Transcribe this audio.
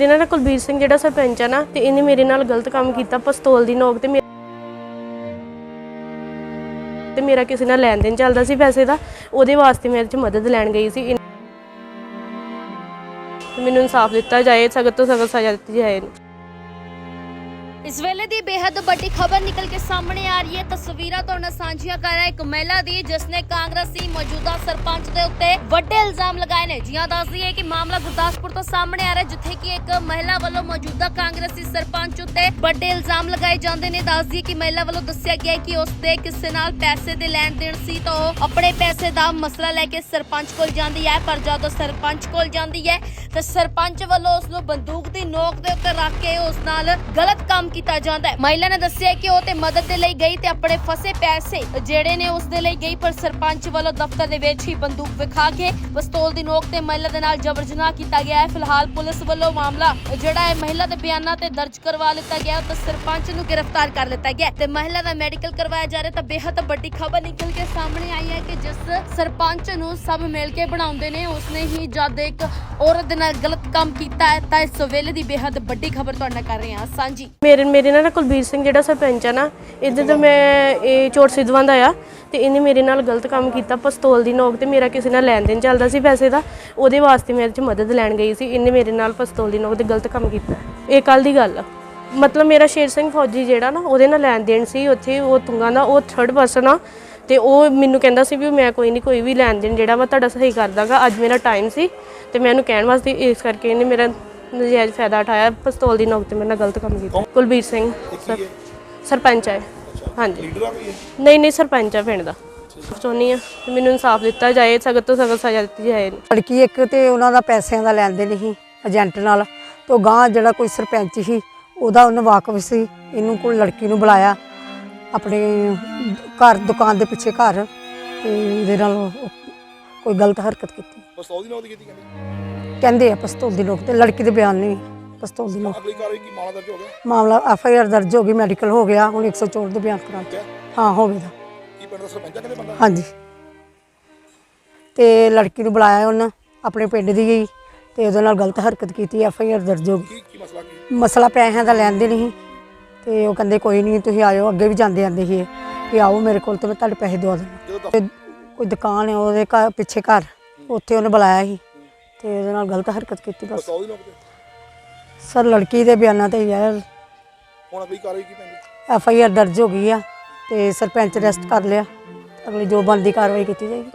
ਜਿਹਨਾਂ ਨਾਲ ਕੁਲਬੀਰ ਸਿੰਘ ਜਿਹੜਾ ਸਰਪੰਚ ਆ ਨਾ, ਤੇ ਇਹਨੇ ਮੇਰੇ ਨਾਲ ਗਲਤ ਕੰਮ ਕੀਤਾ, ਪਿਸਤੌਲ ਦੀ ਨੋਕ ਤੇ ਮੇ- ਤੇ ਮੇਰਾ ਕਿਸੇ ਨਾਲ ਲੈਣ ਦੇਣ ਚੱਲਦਾ ਸੀ ਪੈਸੇ ਦਾ, ਉਹਦੇ ਵਾਸਤੇ ਮੇਰੇ ਚ ਮਦਦ ਲੈਣ ਗਈ ਸੀ। ਇਨ- ਤੇ ਮੈਨੂੰ ਇਨਸਾਫ ਦਿੱਤਾ ਜਾਏ, ਸਖਤ ਤੋਂ ਸਖਤ ਸਜ਼ਾ ਦਿੱਤੀ ਜਾਏ ਇਸ ਵੇਲੇ ਦੀ ਬੇहद ਵੱਡੀ ਖਬਰ ਨਿਕਲ ਕੇ ਸਾਹਮਣੇ ਆ ਰਹੀ ਹੈ। ਤਸਵੀਰਾਂ ਤੁਹਾਨੂੰ ਸਾਂਝੀਆਂ ਕਰ ਰਿਹਾ ਇੱਕ ਮਹਿਲਾ ਦੀ, ਜਿਸ ਨੇ ਕਾਂਗਰਸੀ ਮੌਜੂਦਾ ਸਰਪੰਚ ਦੇ ਉੱਤੇ ਵੱਡੇ ਇਲਜ਼ਾਮ ਲਗਾਏ ਨੇ। ਜੀਆਂ ਦੱਸਦੀ ਹੈ ਕਿ ਮਾਮਲਾ ਗੁਰਦਾਸਪੁਰ ਤੋਂ ਸਾਹਮਣੇ ਆ ਰਿਹਾ ਜਿੱਥੇ ਕਿ ਇੱਕ ਮਹਿਲਾ ਵੱਲੋਂ ਮੌਜੂਦਾ ਕਾਂਗਰਸੀ ਸਰਪੰਚ ਉੱਤੇ ਵੱਡੇ ਇਲਜ਼ਾਮ ਲਗਾਏ ਜਾਂਦੇ ਨੇ। ਦੱਸਦੀ ਹੈ ਕਿ ਮਹਿਲਾ ਵੱਲੋਂ ਦੱਸਿਆ ਗਿਆ ਕਿ ਉਸ ਦੇ ਕਿਸੇ ਨਾਲ ਪੈਸੇ ਦੇ ਲੈਣ ਦੇਣ ਸੀ ਤਾਂ ਉਹ ਆਪਣੇ ਪੈਸੇ ਦਾ ਮਸਲਾ ਲੈ ਕੇ ਸਰਪੰਚ ਕੋਲ ਜਾਂਦੀ ਹੈ। ਪਰ ਜਦੋਂ ਸਰਪੰਚ ਕੋਲ ਜਾਂਦੀ ਹੈ, ਤਾਂ ਸਰਪੰਚ ਵੱਲੋਂ ਉਸ ਨੂੰ ਬੰਦੂਕ ਦੀ ਨੋਕ ਦੇ ਉੱਤੇ ਰੱਖ ਕੇ ਉਸ ਨਾਲ ਗਲਤ ਕੰਮ ਕੀਤਾ ਜਾਂਦਾ ਹੈ। ਮਹਿਲਾ ਨੇ ਦੱਸਿਆ ਕਿ ਉਹ ਤੇ ਮਦਦ ਦੇ ਲਈ ਗਈ ਤੇ ਆਪਣੇ ਫਸੇ ਪੈਸੇ ਜਿਹੜੇ ਨੇ ਉਸ ਦੇ ਲਈ ਗਈ, ਪਰ ਸਰਪੰਚ ਵੱਲੋਂ ਦਫ਼ਤਰ ਦੇ ਵਿੱਚ ਹੀ ਬੰਦੂਕ ਵਿਖਾ ਕੇ ਪਿਸਤੌਲ ਦੀ ਨੋਕ ਤੇ ਮਹਿਲਾ ਦੇ ਨਾਲ ਜਬਰ ਜਨਾਹ ਕੀਤਾ ਗਿਆ ਹੈ। ਫਿਲਹਾਲ ਪੁਲਿਸ ਵੱਲੋਂ ਮਾਮਲਾ ਜਿਹੜਾ ਹੈ, ਮਹਿਲਾ ਦੇ ਬਿਆਨਾਂ ਤੇ ਦਰਜ ਕਰਵਾ ਲਿੱਤਾ ਗਿਆ ਤੇ ਸਰਪੰਚ ਨੂੰ ਗ੍ਰਿਫਤਾਰ ਕਰ ਲਿੱਤਾ ਗਿਆ ਤੇ ਮਹਿਲਾ ਦਾ ਮੈਡੀਕਲ ਕਰਵਾਇਆ ਜਾ ਰਿਹਾ ਤਾਂ ਬੇਹੱਦ ਵੱਡੀ ਖਬਰ ਨਿਕਲ ਕੇ ਸਾਹਮਣੇ ਆਈ ਹੈ ਕਿ ਜਿਸ ਸਰਪੰਚ ਨੂੰ ਸਭ ਮਿਲ ਕੇ ਬਣਾਉਂਦੇ ਨੇ, ਉਸਨੇ ਹੀ ਜਦ ਇੱਕ ਔਰਤ ਦੇ ਨਾਲ ਗਲਤ ਕੰਮ ਕੀਤਾ ਹੈ ਤਾਂ ਇਸ ਵੇਲੇ ਦੀ ਬੇਹੱਦ ਵੱਡੀ ਖਬਰ ਤੁਹਾਡੇ ਨਾਲ ਕਰ ਰਹੇ ਹਾਂ। ਸਾਂਝੀ। ਮੇਰੇ ਮੇਰੇ ਨਾਲ ਨਾ ਕੁਲਬੀਰ ਸਿੰਘ ਜਿਹੜਾ ਸਰਪੰਚ ਆ ਨਾ ਇੱਧਰ ਤੋਂ ਮੈਂ ਇਹ ਚੋਟ ਸਿੱਧਵਾਂ ਦਾ ਆ ਤੇ ਇਹਨੇ ਮੇਰੇ ਨਾਲ ਗਲਤ ਕੰਮ ਕੀਤਾ, ਪਿਸਤੌਲ ਦੀ ਨੋਕ ਤੇ ਮੇਰਾ ਕਿਸੇ ਨਾਲ ਲੈਣ ਦੇਣ ਚੱਲਦਾ ਸੀ ਪੈਸੇ ਦਾ, ਉਹਦੇ ਵਾਸਤੇ ਮੈਂ ਇਹਦੇ ਚ ਮਦਦ ਲੈਣ ਗਈ ਸੀ, ਇਹਨੇ ਮੇਰੇ ਨਾਲ ਪਿਸਤੌਲ ਦੀ ਨੋਕ ਤੇ ਗਲਤ ਕੰਮ ਕੀਤਾ। ਇਹ ਕੱਲ ਦੀ ਗੱਲ ਆ। ਮਤਲਬ ਮੇਰਾ ਸ਼ੇਰ ਸਿੰਘ ਫੌਜੀ ਜਿਹੜਾ ਨਾ, ਉਹਦੇ ਨਾਲ ਲੈਣ ਦੇਣ ਸੀ, ਉੱਥੇ ਉਹ ਤੁੰਗਾ ਦਾ, ਉਹ ਥਰਡ ਪਰਸਨ ਆ ਤੇ ਉਹ ਮੈਨੂੰ ਕਹਿੰਦਾ ਸੀ ਵੀ ਮੈਂ ਕੋਈ ਨਹੀਂ ਕੋਈ ਵੀ ਲੈਣ ਦੇਣ ਜਿਹੜਾ ਵਾ ਤੁਹਾਡਾ ਸਹੀ ਕਰ ਦਾਂਗਾ ਅੱਜ ਮੇਰਾ ਟਾਈਮ ਸੀ ਤੇ ਮੈਂ ਇਹਨੂੰ ਕਹਿਣ ਵਾਸਤੇ ਇਸ ਕਰਕੇ ਇਹਨੇ ਮੇਰਾ ਨਜਾਇਜ਼ ਫਾਇਦਾ ਉਠਾਇਆ। ਪਿਸਤੌਲ ਦੀ ਨੋਕ ਤੇ ਮੇਰੇ ਨਾਲ ਗਲਤ ਕੰਮ ਕੀਤਾ। ਕੁਲਬੀਰ ਸਿੰਘ ਸਰ- ਸਰਪੰਚ ਹੈ। ਹਾਂਜੀ। ਲੀਡਰ ਆ ਕੋਈ ਇਹ? ਨਹੀਂ ਨਹੀਂ ਸਰਪੰਚ ਆ ਪਿੰਡ ਦਾ। ਚਾਹੁੰਦੀ ਆ ਕਿ ਮੈਨੂੰ ਇਨਸਾਫ ਦਿੱਤਾ ਜਾਏ ਸਖਤ ਤੋਂ ਸਖਤ ਸਜ਼ਾ ਦਿੱਤੀ ਜਾਏ। ਲੜਕੀ ਇੱਕ ਤੇ ਉਹਨਾਂ ਦਾ ਪੈਸਿਆਂ ਦਾ ਲੈਣ ਦੇਣ ਸੀ ਏਜੰਟ ਨਾਲ। ਤੇ ਗਾਂ ਜਿਹੜਾ ਕੋਈ ਸਰਪੰਚ ਸੀ ਉਹਦਾ ਉਹਨੂੰ ਵਾਕਫ ਸੀ। ਇਹਨੂੰ ਕੋਈ ਲੜਕੀ ਨੂੰ ਬੁਲਾਇਆ। ਆਪਣੇ ਘਰ ਦੁਕਾਨ ਦੇ ਪਿੱਛੇ ਘਰ। ਤੇ ਇਹਦੇ ਨਾਲ ਉਹ ਕੋਈ ਗਲਤ ਹਰਕਤ ਕੀਤੀ। ਪਿਸਤੌਲ ਦੀ ਨੌਕ ਦੀ ਕੀਤੀ ਕਹਿੰਦੇ? ਕਹਿੰਦੇ ਆ ਪਿਸਤੌਲ ਦੀ ਲੋਕ ਤੇ ਲੜਕੀ ਦੇ ਬਿਆਨ ਨਹੀਂ ਪਿਸਤੌਲ ਦੀ ਲੋਕ ਅਗਲੀ ਕਾਰਵਾਈ ਕੀ ਮਾਮਲਾ ਦਰਜ ਹੋ ਗਿਆ? ਮਾਮਲਾ ਐਫ ਆਈ ਆਰ ਦਰਜ ਹੋ ਗਈ ਮੈਡੀਕਲ ਹੋ ਗਿਆ ਹੁਣ 104 ਦੇ ਬਿਆਨ ਕਰਾ? ਹਾਂ। ਹੋ ਗਿਆ। ਕੀ ਪਿੰਡ ਦਾ ਸਰਪੰਚ ਆ ਕਹਿੰਦੇ ਬੰਦਾ? ਹਾਂਜੀ। ਤੇ ਲੜਕੀ ਨੂੰ ਬੁਲਾਇਆ ਉਹਨਾਂ ਆਪਣੇ ਪਿੰਡ ਦੀ ਗਈ ਤੇ ਉਹਦੇ ਨਾਲ ਗਲਤ ਹਰਕਤ ਕੀਤੀ ਐਫ ਆਈ ਆਰ ਦਰਜ ਹੋ ਗਈ। ਕੀ ਕੀ ਮਸਲਾ ਕੀ? ਮਸਲਾ ਪੈਸਿਆਂ ਦਾ ਲੈਣ ਦੇ ਨਹੀਂ ਤੇ ਉਹ ਕਹਿੰਦੇ ਕੋਈ ਨਹੀਂ ਤੁਸੀਂ ਆਇਓ ਅੱਗੇ ਵੀ ਜਾਂਦੇ ਆਂਦੇ ਸੀ ਇਹ, ਕਿ ਆਓ ਮੇਰੇ ਕੋਲ ਤੇ ਮੈਂ ਤੁਹਾਡੇ ਪੈਸੇ ਦਵਾ ਦਿੰਦਾ। ਜਦੋਂ ਤੇ ਕੋਈ ਦੁਕਾਨ ਹੈ ਉਹਦੇ ਘਰ ਪਿੱਛੇ ਘਰ ਉੱਥੇ ਉਹਨੇ ਬੁਲਾਇਆ ਸੀ ਤੇ ਉਹਦੇ ਨਾਲ ਗਲਤ ਹਰਕਤ ਕੀਤੀ ਬਸ। ਤੇ ਸਰ ਲੜਕੀ ਦੇ ਬਿਆਨਾਂ ਤੇ ਯਾਰ ਹੁਣ ਅਗਲੀ ਕਾਰਵਾਈ ਕੀ ਪੈਂਦੀ? ਐਫ ਆਈ ਆਰ ਦਰਜ ਹੋ ਗਈ ਆ ਤੇ ਸਰਪੰਚ ਅਰੈਸਟ ਕਰ ਲਿਆ। ਅਗਲੀ ਜੋ ਬਣਦੀ ਕਾਰਵਾਈ ਕੀਤੀ ਜਾਏਗੀ।